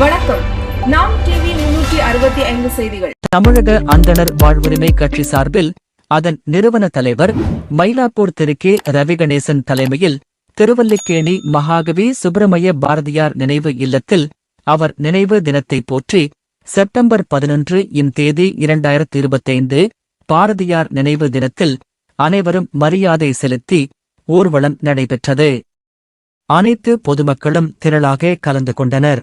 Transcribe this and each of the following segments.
வணக்கம். நாம் டிவி முன்னூற்றி அறுபத்தி ஐந்து செய்திகள். தமிழக அந்தனர் வாழ்வுரிமை கட்சி சார்பில் அதன் நிறுவன தலைவர் மயிலாப்பூர் திரு கே ரவிகணேசன் தலைமையில் திருவல்லிக்கேணி மகாகவி சுப்பிரமணிய பாரதியார் நினைவு இல்லத்தில் அவர் நினைவு தினத்தை போற்றி செப்டம்பர் பதினொன்று இம் தேதி இரண்டாயிரத்தி இருபத்தைந்து பாரதியார் நினைவு தினத்தில் அனைவரும் மரியாதை செலுத்தி ஊர்வலம் நடைபெற்றது. அனைத்து பொதுமக்களும் திரளாக கலந்து கொண்டனர்.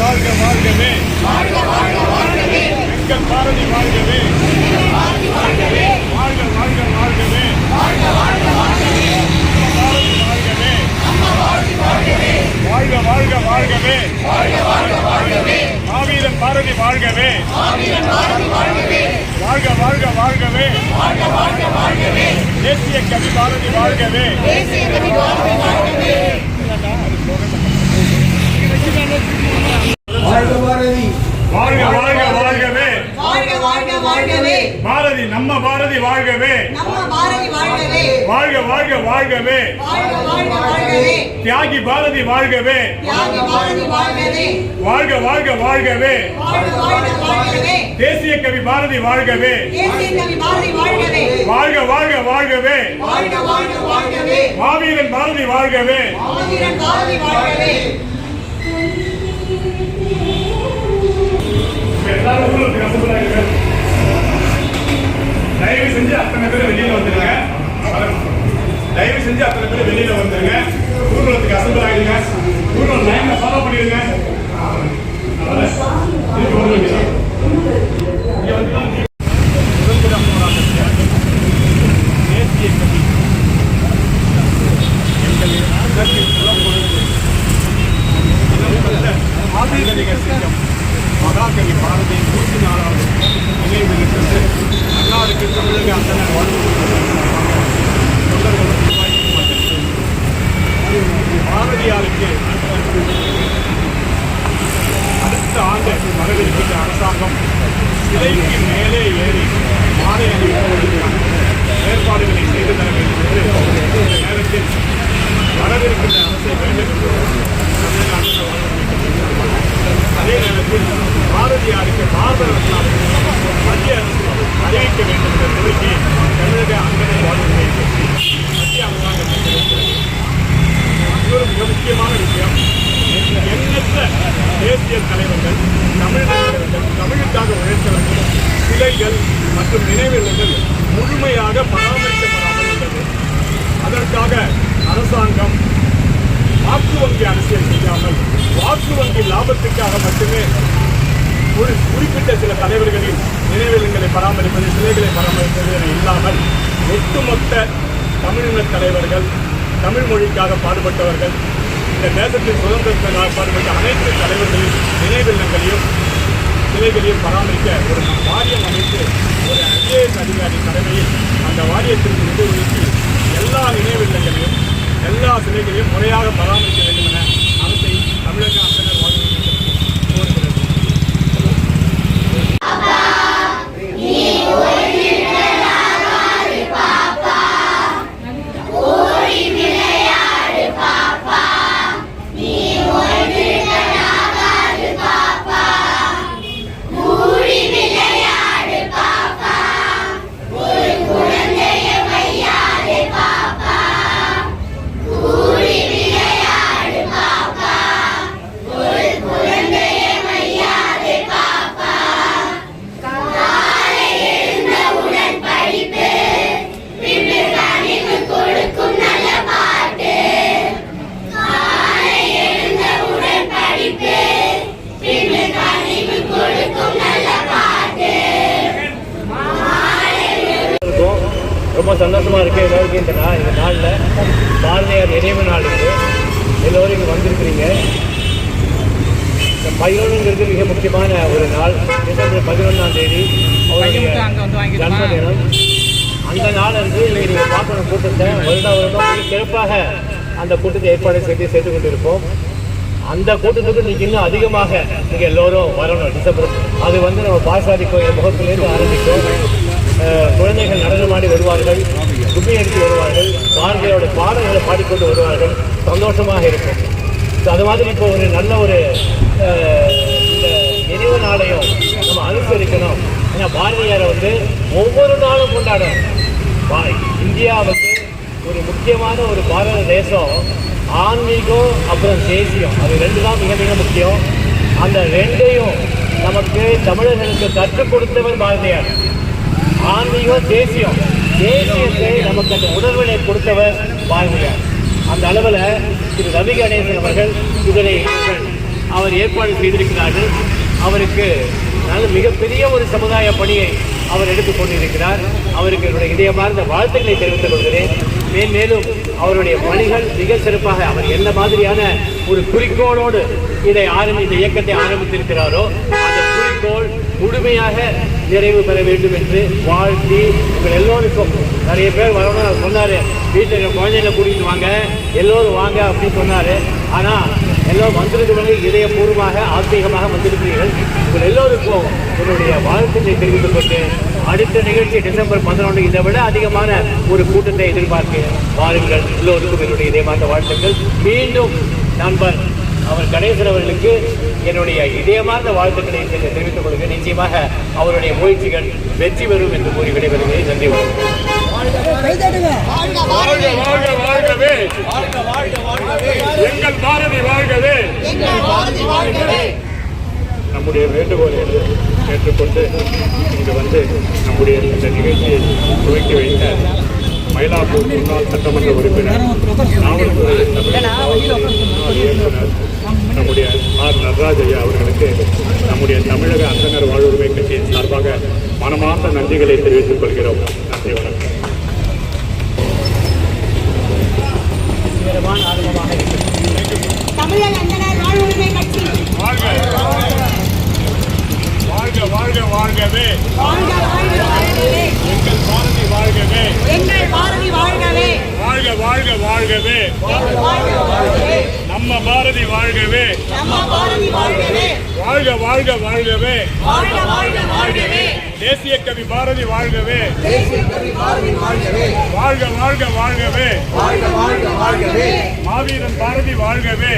வாழ்க வாழ்க வாழ்கவே. எங்கள் பாரதி வாழ்கவே. வாழ்க வாழ்க வாழ்கவே. பாரதி வாழ்கவே. வாழ்க வாழ்க வாழ்கவே. மாவீரன் பாரதி வாழ்கவே. வாழ்க வாழ்க வாழ்கவே. தேசிய கவி பாரதி வாழ்கவே வாழ்க பாரதி வாழ்க வாழ்க வாழ்கவே வாழ்க வாழ்க வாழ்கவே பாரதி நம்ம பாரதி வாழ்கவே நம்ம பாரதி வாழ்கவே வாழ்க வாழ்க வாழ்கவே வாழ்க வாழ்க வாழ்கவே தியாகி பாரதி வாழ்கவே. வாழ்க வாழ்க வாழ்கவே. வாழ்க வாழ்க வாழ்கவே. தேசிய கவி பாரதி வாழ்கவே. வாழ்க வாழ்க வாழ்கவே. வாழ்க வாழ்க வாழ்கவே. மாவீரன் பாரதி வாழ்கவே. தயவு செஞ்சு அத்தனை பேர் வெளியில வந்துருங்க. தயவு செஞ்சு அத்தனை பேர் வெளியில வந்துருங்க. ஊர்வலத்துக்கு அசம்பிள் ஆகிடுங்க ஊர்வலம் லைன்ல ஃபாலோ பண்ணிடுங்க வந்து மகாகவி பாரதியின் நூற்றி நாலாவது நினைவில் இருந்து தமிழக அந்த வாழ்வு தொண்டர்கள் பாரதியாருக்கு அடுத்த ஆண்டு வரவிருக்கின்ற அரசாங்கம் சிலைக்கு மேலே ஏறி மாலை அணிவிப்பதற்கான ஏற்பாடுகளை செய்து தர வேண்டும் என்று இந்த நேரத்தில் வரவிருக்கின்ற அரசை வேண்டும் அதே நேரத்தில் பாரதியாருக்கு பாரத ரத்னா மத்திய அரசு அறிவிக்க வேண்டும் என்ற நிலைக்கு தமிழக அங்கனை வாழ்வுகளை பற்றி மத்திய அரசாங்கம் தெரிவிக்கிறது இது ஒரு மிக முக்கியமான விஷயம். எண்ணற்ற தேசிய தலைவர்கள் தமிழ் தலைவர்கள் தமிழுக்காக உழைத்தவர்கள் சிலைகள் மற்றும் நினைவில்லங்கள் முழுமையாக பராமரிக்கப்படாமல் உள்ளது. அதற்காக அரசாங்கம் வாக்கு வங்கி அரசியல் செய்யாமல் வாக்கு வங்கி லாபத்துக்காக மட்டுமே ஒரு குறிப்பிட்ட சில தலைவர்களின் நினைவிலங்களை பராமரிப்பது சிலைகளை பராமரிப்பது என இல்லாமல் ஒட்டுமொத்த தமிழின தலைவர்கள் தமிழ் மொழிக்காக பாடுபட்டவர்கள் இந்த தேசத்தின் சுதந்திரத்திற்காக பாடுபட்ட அனைத்து தலைவர்களின் நினைவில்லங்களையும் சிலைகளையும் பராமரிக்க ஒரு வாரியம் அமைத்து ஒரு ஐஏஎஸ் அதிகாரி தலைமையில் அந்த வாரியத்திற்கு நிதி ஒதுக்கி எல்லா நினைவில்லங்களையும் எல்லா சிலைகளையும் முறையாக பராமரிக்க வேண்டும் என அரசை தமிழக அரசினர் கோருகிறது சிறப்பாக அந்த கூட்டத்தை ஏற்பாடு செய்து செய்து கொண்டிருப்போம். அந்த கூட்டத்துக்கு நீங்க இன்னும் அதிகமாக நீங்க எல்லோரும் வரணும். டிசம்பர் அது வந்து நம்ம பாசாதி கோயில் முகத்திலேருந்து ஆரம்பிக்கும். குழந்தைகள் நடனமாடி வருவார்கள் கும்மி எடுத்து வருவார்கள் பாரதியோட பாடல்களை பாடிக்கொண்டு வருவார்கள். சந்தோஷமாக இருக்கும். ஸோ அது மாதிரி இப்போ ஒரு நல்ல ஒரு இந்த நினைவு நாளையும் நம்ம அனுசரிக்கணும். ஏன்னா பாரதியாரை வந்து ஒவ்வொரு நாளும் கொண்டாடணும். பா- இந்தியா வந்து ஒரு முக்கியமான ஒரு பாரத தேசம் ஆன்மீகம் அப்புறம் தேசியம். அது ரெண்டு தான் மிக மிக முக்கியம். அந்த ரெண்டையும் நமக்கு தமிழர்களுக்கு கற்றுக் கொடுத்தவர் பாரதியார். ஆன்மீகம் தேசியம். தேசியத்தை நமக்கு அந்த உணர்வினை கொடுத்தவர் பாரதியார். அந்த அளவில் திரு ரவி கணேசன் அவர்கள் இதனை அவர் ஏற்பாடு செய்திருக்கிறார்கள். அவருக்கு நல்ல மிகப்பெரிய ஒரு சமுதாய பணியை அவர் எடுத்துக் கொண்டிருக்கிறார். அவருக்கு என்னுடைய இதயமார்ந்த வாழ்த்துக்களை தெரிவித்துக் கொள்கிறேன். மேன்மேலும் அவருடைய பணிகள் மிக சிறப்பாக அவர் என்ன மாதிரியான ஒரு குறிக்கோளோடு இதை ஆரம்பி இந்த இயக்கத்தை ஆரம்பித்திருக்கிறாரோ அந்த குறிக்கோள் முழுமையாக நிறைவு பெற வேண்டும் என்று வாழ்த்தி உங்கள் எல்லோருக்கும் நிறைய பேர் வரணும் அவர் சொன்னார். வீட்டில் இருக்கிற குழந்தைகளை கூட்டிகிட்டு வாங்க எல்லோரும் வாங்க அப்படின்னு சொன்னார். ஆனால் எல்லோரும் வந்திருக்கிறவங்க இதயபூர்வமாக ஆத்மீகமாக வந்திருக்கிறீர்கள். உங்கள் எல்லோருக்கும் என்னுடைய வாழ்த்துக்களை தெரிவித்துக் கொண்டு அடுத்த நிகழ்ச்சி டிசம்பர் பதினொன்று இதை விட அதிகமான ஒரு கூட்டத்தை எதிர்பார்க்க வாருங்கள். எல்லோருக்கும் என்னுடைய இதயமார்ந்த வாழ்த்துக்கள். மீண்டும் நண்பர் அவர் கணேசன் அவர்களுக்கு என்னுடைய இதயமார்ந்த வாழ்த்துக்களை தெரி- தெரிவித்துக் கொள்கிறேன். நிச்சயமாக அவருடைய முயற்சிகள் வெற்றி பெறும் என்று கூறி விடைபெறுகிறேன். நன்றி எங்கள் பாரதி வாழ்கவே. நம்முடைய வேண்டுகோளை ஏற்றுக்கொண்டு இந்த நிகழ்ச்சியை துவக்கி வைத்த மயிலாப்பூர் முன்னாள் சட்டமன்ற உறுப்பினர் முன்னாள் இயக்குனர் நம்முடைய ஆர் நடராஜ் ஐயா அவர்களுக்கு நம்முடைய தமிழக அந்தனர் வாழ்வுரிமை கட்சியின் சார்பாக மனமார்ந்த நன்றிகளை தெரிவித்துக் கொள்கிறோம். நன்றி வணக்கம். தமிழக அந்தனர் வாழ்வுரிமை கட்சி. வாழ்க வாழ்க வாழ்க வாழ்கவே. வாழ்க வாழ்க வாழ்கவே. எங்கள் பாரதி வாழ்கவே. எங்கள் பாரதி வாழ்கவே. வாழ்க வாழ்க வாழ்கவே. வாழ்க வாழ்கவே. நம்ம பாரதி வாழ்கவே. நம்ம பாரதி வாழ்கவே. வாழ்க வாழ்க வாழ்கவே வாழ்க வாழ்க வாழ்கவே தேசிய கவி பாரதி வாழ்கவே வாழ்க வாழ்க வாழ்கவே வாழ்க வாழ்க வாழ்கவே மாவீரன் பாரதி வாழ்கவே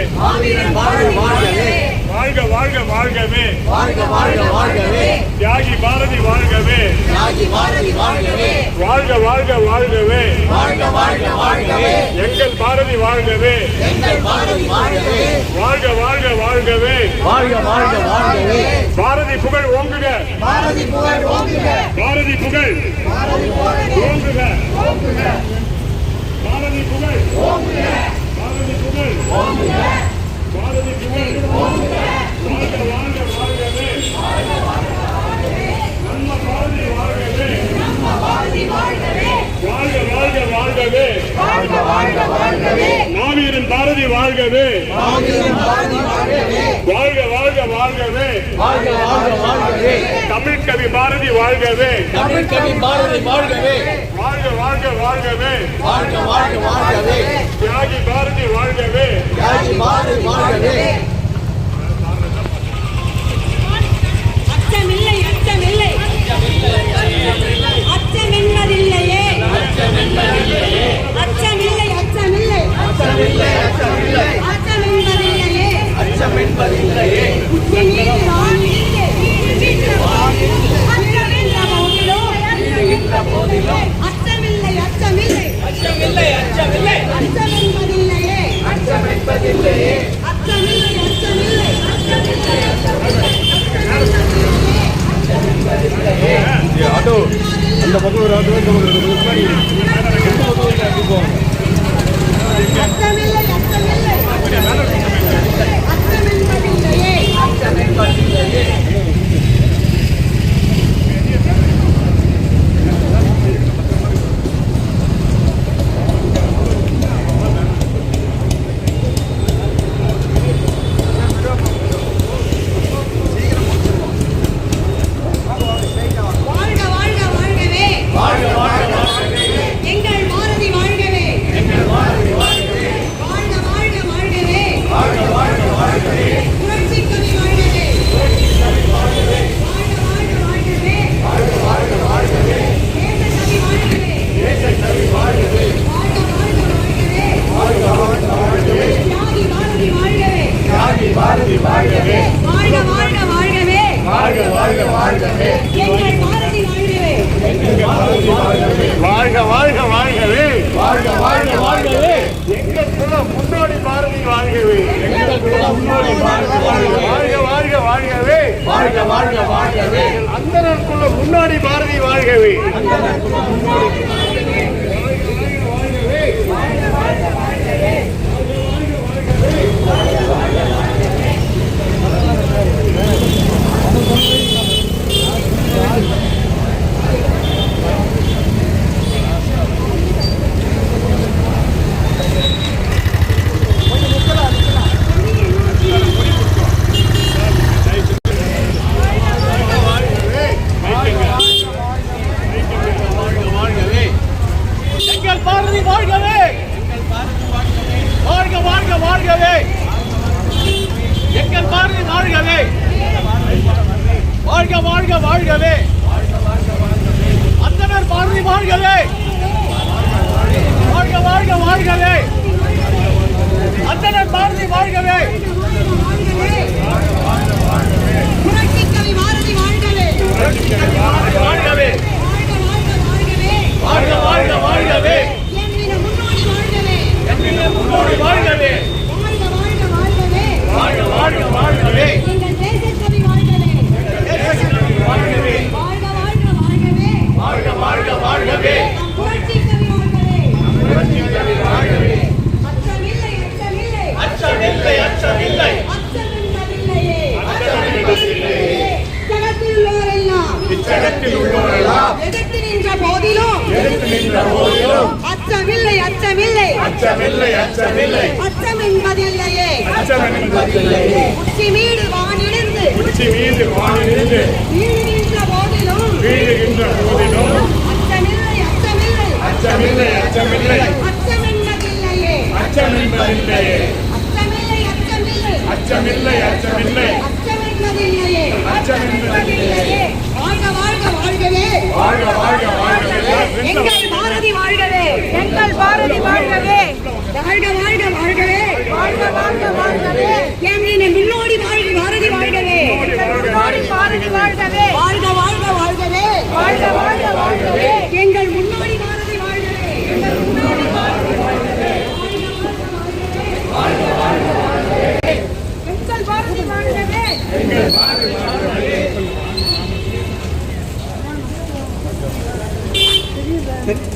வாழ்க வாழ்க வாழ்கவே வாழ்க வாழ்க வாழ்கவே தியாகி பாரதி வாழ்கவே வாழ்க வாழ்க வாழ்கவே வாழ்க வாழ்க வாழ்கவே எங்கள் பாரதி வாழ்கவே வாழ்க வாழ்க வாழ்கவே வாழ்க வாழ்க பாரதி புகழ் ஓங்குக. பாரதி புகழ் ஓங்குக. பாரதி புகழ். ஓங்குக. பாரதி புகழ். பாரதி புகழ். பாரதி புகழ். வாழ்க வாழ்க வாழ்கவே. நம்ம பாரதி வாழ்கவே. வாழ்க வாழ்க வாழ்கவே. வாழ்க வாழ்க வாழ்கவே. மாவீரன் பாரதி வாழ்கவே. மாவீரன் பாரதி வாழ்கவே. வாழ்க வாழ்க வாழ்கவே. வாழ்க வாழ்க வாழ்கவே. தமிழ் கவி பாரதி வாழ்கவே. தமிழ் கவி பாரதி வாழ்கவே. வாழ்க வாழ்க வாழ்கவே. வாழ்க வாழ்க வாழ்கவே. தியாகி பாரதி வாழ்கவே. ராஜி பாரதி வாழ்கவே. அச்சமில்லை அச்சமில்லை. அச்சம் என்பதில்லையே அச்சமில்லை அச்சமில்லை. அச்சம் என்பதில்லையே அச்சம் என்பதில்லையே உச்சி மீது நான் இல்லை. அச்சம் என்ற போதிலும் அச்சமில்லை. அச்சமில்லை அச்சமில்லை. அச்சமில்லை அச்சம் என்பதில்லையே அச்சம் என்பதில்லையே அச்சமில்லை அச்சமில்லை அச்சமில்லை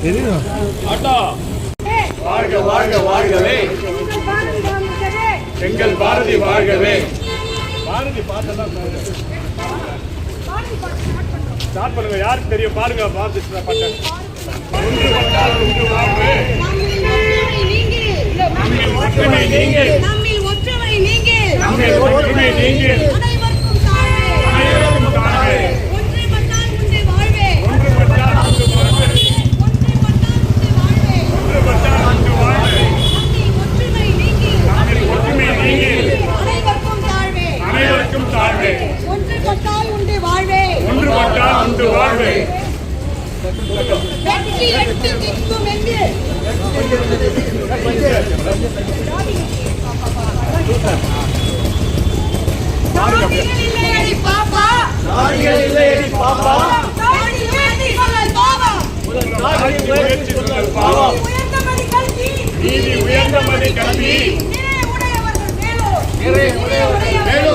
ஆட்டோ வாழ்க வாழ்க வாழ்கவே. செங்கல் பாரதி வாழ்கவே. பாரதி பார்த்ததான் ஸ்டார்ட் பண்ணுங்க. யாருக்கு தெரியும்? பாருங்க பாரதி பாட்டு. ஒன்றுபட்டால் ஒன்று வாழ்வே. ஒற்றுமை நீங்கள் ஒற்றுமை நீங்கள் போட்டால் உண்டு வாழ்வு வெற்றி எடுத்து நிற்கும் கல்வி உடையவர்கள் மேலோ. உடையவர்கள் மேலோ.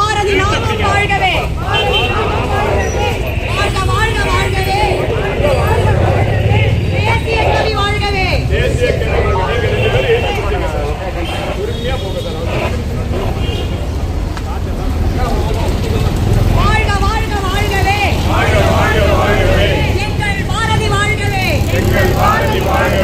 Amen.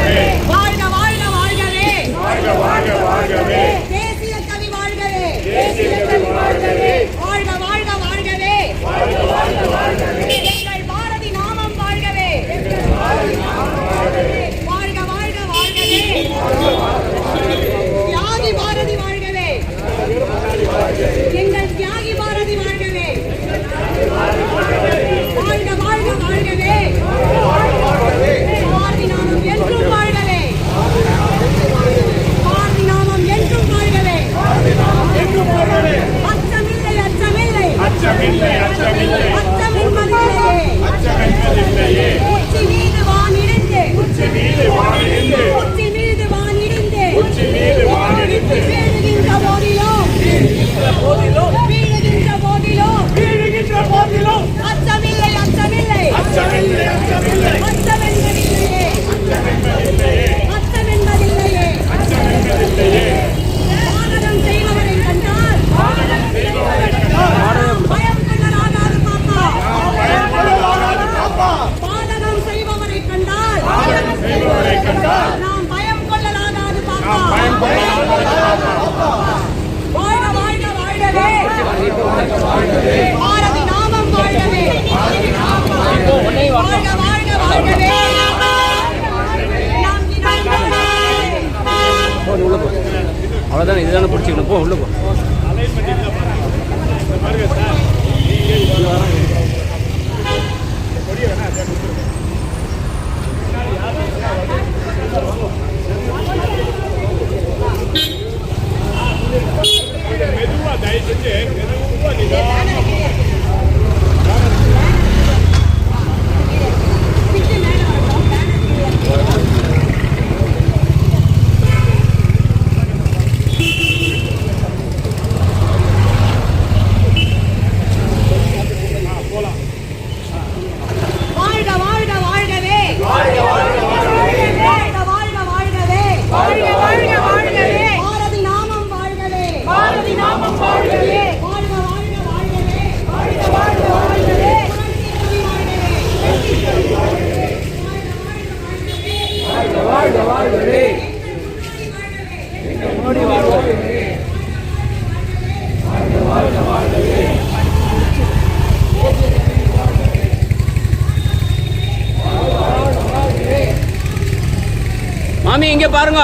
பாருங்க.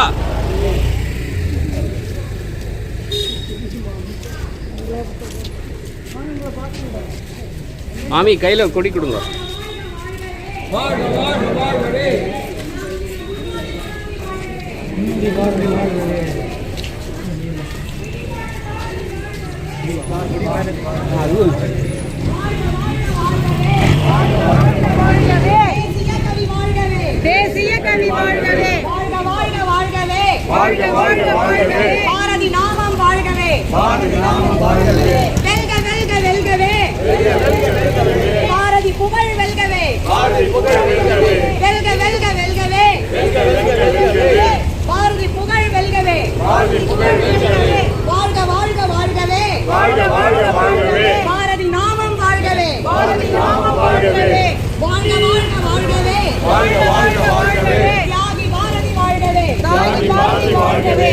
மாமி கையில் கொடி கொடுங்க. வாழ்கவே தேசிய கவி வாழ்கவே தேசிய கவி வாழ்கவே வாழ்க வாழ்க வாழ்கவே வாழ்க வாழ்க வாழ்கவே பாரதி நாமம் வாழ்கவே. பாரதி நாமம் வாழ்கவே. வெல்க வெல்க வெல்கவே பாரதி புகழ் வெல்கவே பாரதி புகழ் வெல்கவே வெல்க வெல்க வெல்கவே பாரதி புகழ் வெல்கவே பாரதி புகழ் வெல்கவே வாழ்க வாழ்க வாழ்கவே வாழ்க வாழ்க வாழ்கவே பாரதி நாமம் வாழ்கவே பாரதி நாமம் வாழ்கவே வாழ்க வாழ்க வாழ்கவே வாழ்க வாழ்க வாழ்கவே தியாகி பாரதி வாழ்கவே தியாகி பாரதி வாழ்கவே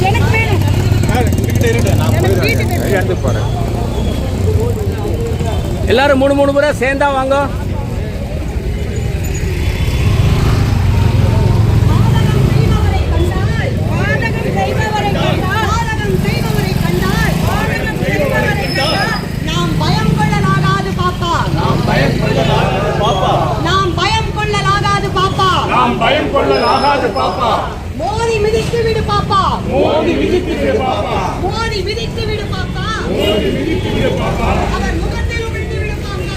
எனக்கு வேணும் எனக்கு வீட்டுக்கு வேணும். எல்லாரும் மூணு மூணு முறை சேர்ந்தா வாங்க பாதகம் செய்பவரை கண்டால் பாதகம் செய்பவரை கண்டால் பாதகம் செய்பவரை கண்டால் நாம் பயம் கொள்ளலாகாது பாப்பா நாம் பயம் கொள்ளலாகாது பாப்பா நாம் பயம் கொள்ளலாகாது பாப்பா. நாம் பயம் கொள்ளலாகாது பாப்பா. மோதி மிதித்து விடு பாப்பா. மோதி விதித்து விடு பாப்பா. மோதி மிதித்து விடு பாப்பா. மோதி விதித்து விடு பாப்பா. அவர் முகத்தில் விழுந்து விடு பாப்பா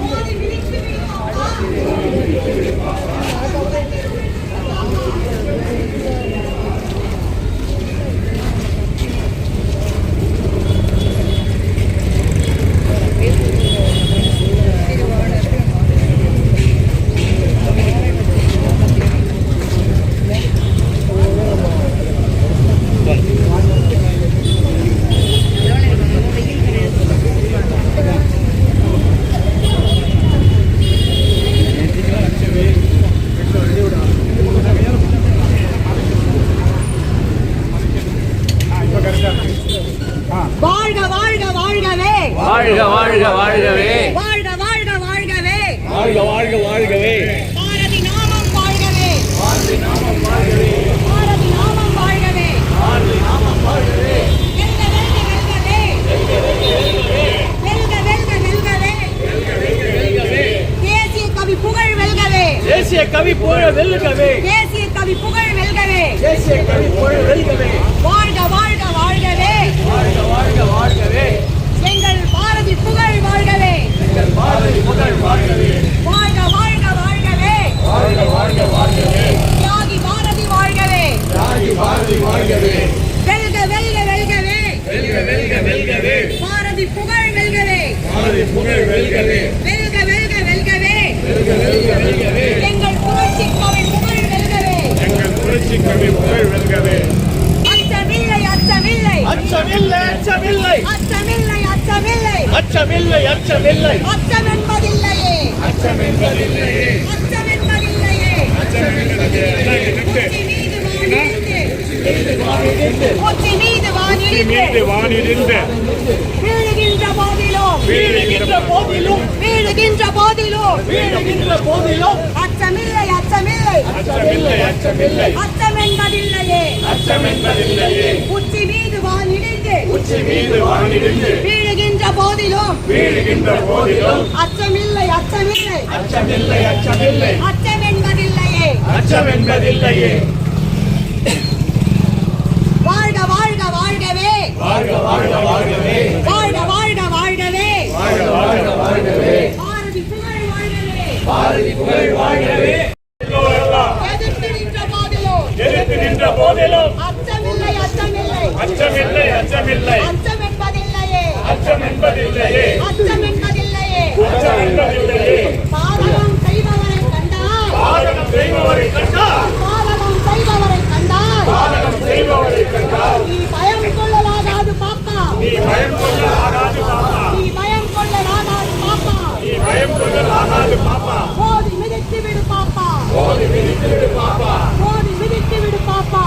மோதி மிதித்து விடு பாப்பா வாழ்க வாழ்க வாழ்கவே வாழ்க வாழ்க வாழ்கவே. வாழ்க வாழ்க வாழ்கவே. வாழ்க வாழ்க வாழ்கவே. பாரதி நாமம் வாழ்கவே. பாரதி நாமம் வாழ்கவே. பாரதி நாமம் வாழ்கவே. பாரதி நாமம் வாழ்கவே. வெல்க வெல்க வெல்கவே. வெல்க வெல்க வெல்கவே. தேசிய கவி புகழ் வெல்கவே. தேசிய கவி புகழ வெல்லுகவே தேசிய கவி புகழ் வெல்கவே. தேசிய கவி புகழ வெல்கவே. வாழ்க வாழ்க வாழ்கவே வாழ்க வாழ்க வாழ்கவே எங்கள் பாரதி புகழ் வாழ்கவே எங்கள் புகழ் வாழ்கவே வாழ்க வாழ்க வாழ்கவே வாழ்க வாழ்க வாழ்கவே தியாகி பாரதி வாழ்கவே பாரதி வாழ்கவே வெல்க வெல்க வெல்கவே வெல்க வெல்க வெல்கவே பாரதி புகழ் வெல்கவே பாரதி புகழ் வெல்கவே எங்கள் புரட்சி கவி புகழ் வெல்கவே எங்கள் புரட்சி கவி புகழ் வெல்கவே அச்சமில்லை அச்சமில்லை. அச்சமில்லை அச்சமில்லை. அச்சமில்லை. அச்சமில்லை. அச்சமில்லை அச்சமில்லை. அச்சம் என்பதில்லையே அச்சம் என்பதில்லையே அச்சம் என்பதில்லையே அச்சம் என்பதில்லை உச்சி மீது வானிலிருந்து வீழுகின்ற போதிலும். வீழுகின்ற போதிலும். வீழுகின்ற போதிலும். வீழுகின்ற போதிலும். அச்சமில்லை அச்சமில்லை. அச்சமில்லை அச்சமில்லை. அச்சம் என்பதில்லையே அச்சம் என்பதில்லையே உச்சி உச்சி மீது வானிலிருந்து வீழுகின்ற போதிலும். வீழுகின்ற போதிலும். அச்சமில்லை அச்சமில்லை. அச்சமில்லை அச்சமில்லை. அச்சம் என்பதில்லையே அச்சம் என்பதில்லையே வாழ்க வாழ்க வாழ்கவே. வாழ்க வாழ்க வாழ்கவே. வாழ்க வாழ்க வாழ்கவே. வாழ்க வாழ்க வாழ்கவே. பாரதி புகழ் வாழ்கவே. பாரதி புகழ் வாழ்கவே. எதிர்த்து நின்ற போதிலும். எதிர்த்து நின்ற போதிலும். அச்சமில்லை அச்சமில்லை அச்சமில்லை. அச்சம் என்பதில்லையே அச்சம் என்பதில்லையே அச்சம் என்பதில்லையே அச்சம் என்பதில்லையே பாதகம் செய்பவரை கண்டால். பாதகம் செய்பவரை கண்டால். பாதகம் செய்பவரை கண்டால். பாதகம் செய்பவரை கண்டால். நீ பயம் கொள்ளலாகாது பாப்பா. நீ பயம் கொள்ள ஆகாது பாப்பா. நீ பயம் கொள்ளலாகாது பாப்பா. நீ பயம் கொள்ள ஆகாது பாப்பா. மோதி மிதித்து விடு பாப்பா. போதி மிதித்து விடு பாப்பா. மோதி மிதித்து விடு பாப்பா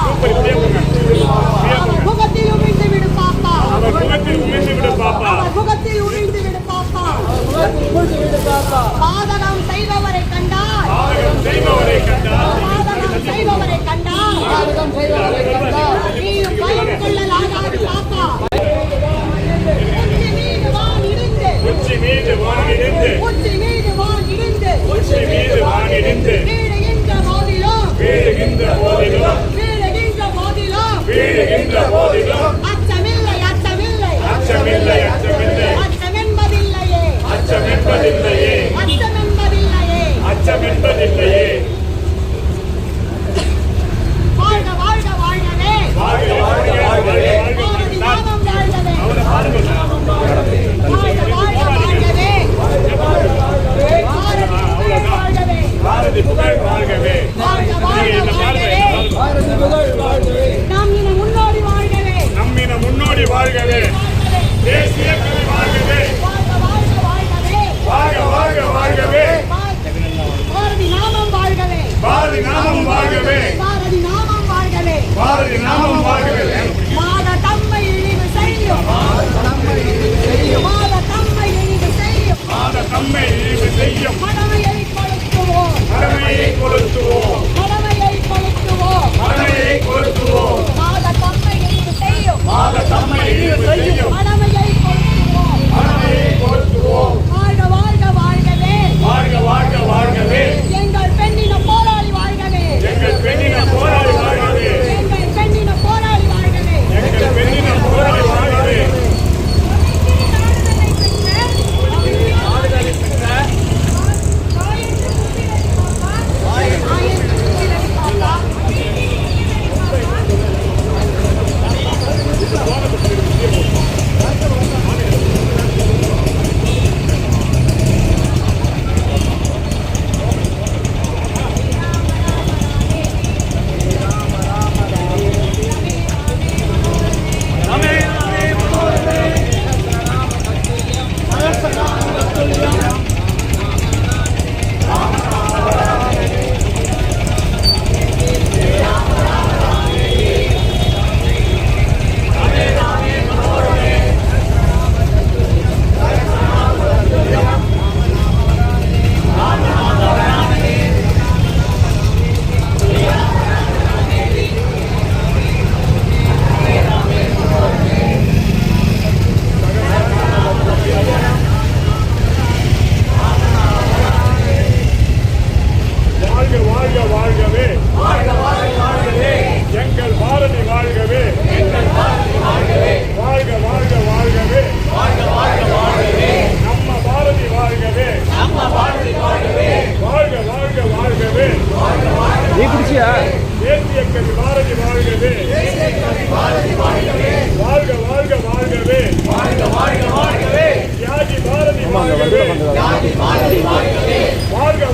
வாழ்க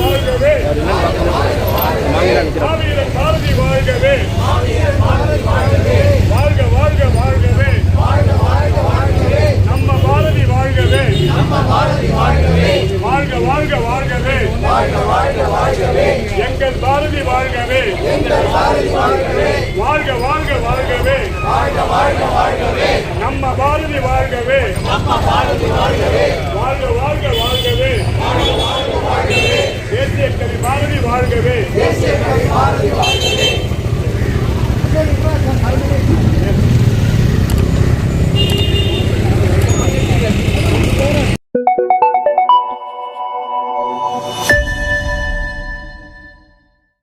வாழ்கவே மாவீரன் பாரதி வாழ்கவே வாழ்க வாழ்க. வாழ்கவே நம்ம பாரதி வாழ்க வாழ்க வாழ்கவே. எங்கள் பாரதி வாழ்கவே. நம்ம பாரதி வாழ்கவே. வாழ்க வாழ்வி வாழ்கவே தேசிய கவி வாழ்வி வாழ்கவே